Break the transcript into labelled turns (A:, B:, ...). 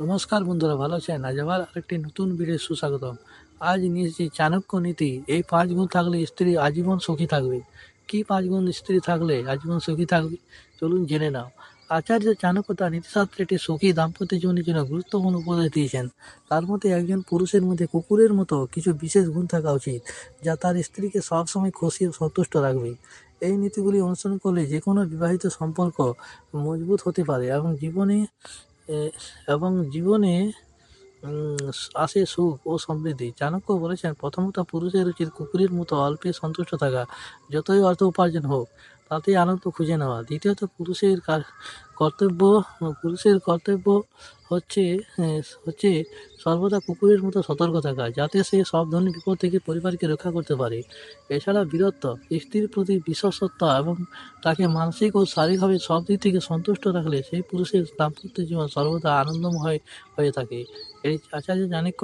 A: নমস্কার বন্ধুরা, ভালো আছেন? আজ আবার আরেকটি নতুন ভিডিও সুস্বাগতম। আজ নিয়ে এসেছি চাণক্য নীতি। এই পাঁচ গুণ থাকলে স্ত্রী আজীবন সুখী থাকবে। কি পাঁচ গুণ স্ত্রী থাকলে আজীবন সুখী থাকবে? চলুন জেনে নাও। আচার্য চাণক্য তার নীতিশাস্ত্রে একটি সুখী দাম্পত্য জীবনের জন্য গুরুত্বপূর্ণ উপদেশ দিয়েছেন। তার মধ্যে একজন পুরুষের মধ্যে কুকুরের মতো কিছু বিশেষ গুণ থাকা উচিত, যা তার স্ত্রীকে সবসময় খুশি ও সন্তুষ্ট রাখবে। এই নীতিগুলি অনুসরণ করলে যে কোনো বিবাহিত সম্পর্ক মজবুত হতে পারে এবং জীবনে এবং জীবনে আসে সুখ ও সমৃদ্ধি। চাণক্য বলেছেন, প্রথমত পুরুষের উচিত কুকুরের মতো অল্পে সন্তুষ্ট থাকা, যতই অর্থ উপার্জন হোক তাতেই আনন্দ খুঁজে নেওয়া। দ্বিতীয়ত পুরুষের কর্তব্য পুরুষের কর্তব্য হচ্ছে হচ্ছে সর্বদা কুকুরের মতো সতর্ক থাকা, যাতে সে সব ধরনের বিপদ থেকে পরিবারকে রক্ষা করতে পারে। এছাড়া বীরত্ব, স্ত্রীর প্রতি বিশ্বস্ততা এবং তাকে মানসিক ও শারীরিকভাবে সব দিক থেকে সন্তুষ্ট রাখলে সেই পুরুষের দাম্পত্য জীবন সর্বদা আনন্দময় হয়ে থাকে। এই আচার্য চাণক্য